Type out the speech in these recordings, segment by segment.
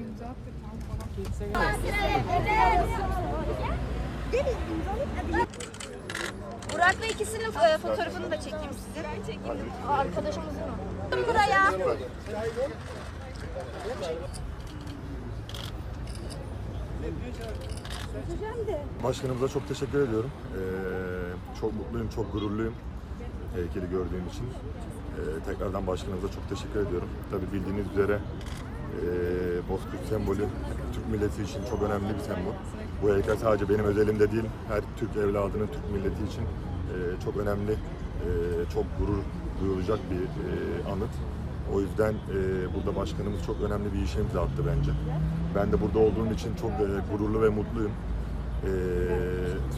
imza attı ikisinin e, fotoğrafını da çekeyim sizin. Arkadaşımızın o. Buraya. Başkanımıza çok teşekkür ediyorum. Ee, çok mutluyum, çok gururluyum heykeli gördüğüm için. Ee, tekrardan başkanımıza çok teşekkür ediyorum. Tabii bildiğiniz üzere e, Bozkurt sembolü Türk milleti için çok önemli bir sembol. Bu heykel sadece benim özelimde değil, her Türk evladının, Türk milleti için e, çok önemli, e, çok gurur duyulacak bir e, anıt. O yüzden e, burada başkanımız çok önemli bir işe imza attı bence. Ben de burada olduğum için çok e, gururlu ve mutluyum. Ee,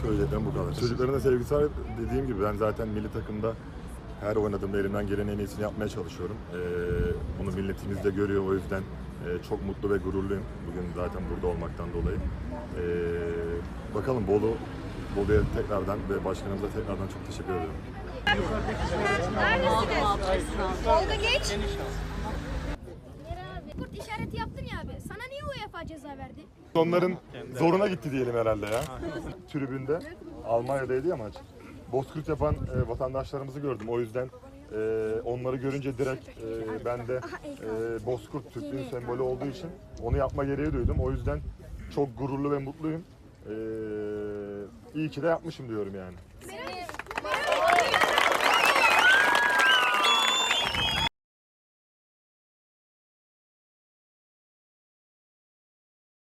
söyleyeceklerim bu kadar. Çocukların da sevgisi var. Dediğim gibi ben zaten milli takımda her oynadığımda elimden gelen en iyisini yapmaya çalışıyorum. Ee, bunu milletimiz de görüyor. O yüzden e, çok mutlu ve gururluyum. Bugün zaten burada olmaktan dolayı. Ee, bakalım Bolu Bolu'ya tekrardan ve başkanımıza tekrardan çok teşekkür ederim. Neredesiniz? Tolga geç. Kurt işareti yaptın ya abi. Sana niye UEFA ceza verdi? Onların zoruna gitti diyelim herhalde ya. Tribünde. Almanya'daydı ya maç bozkurt yapan e, vatandaşlarımızı gördüm. O yüzden e, onları görünce direkt e, ben de e, bozkurt Türklüğün sembolü olduğu için onu yapma gereği duydum. O yüzden çok gururlu ve mutluyum. E, iyi ki de yapmışım diyorum yani. Merhaba.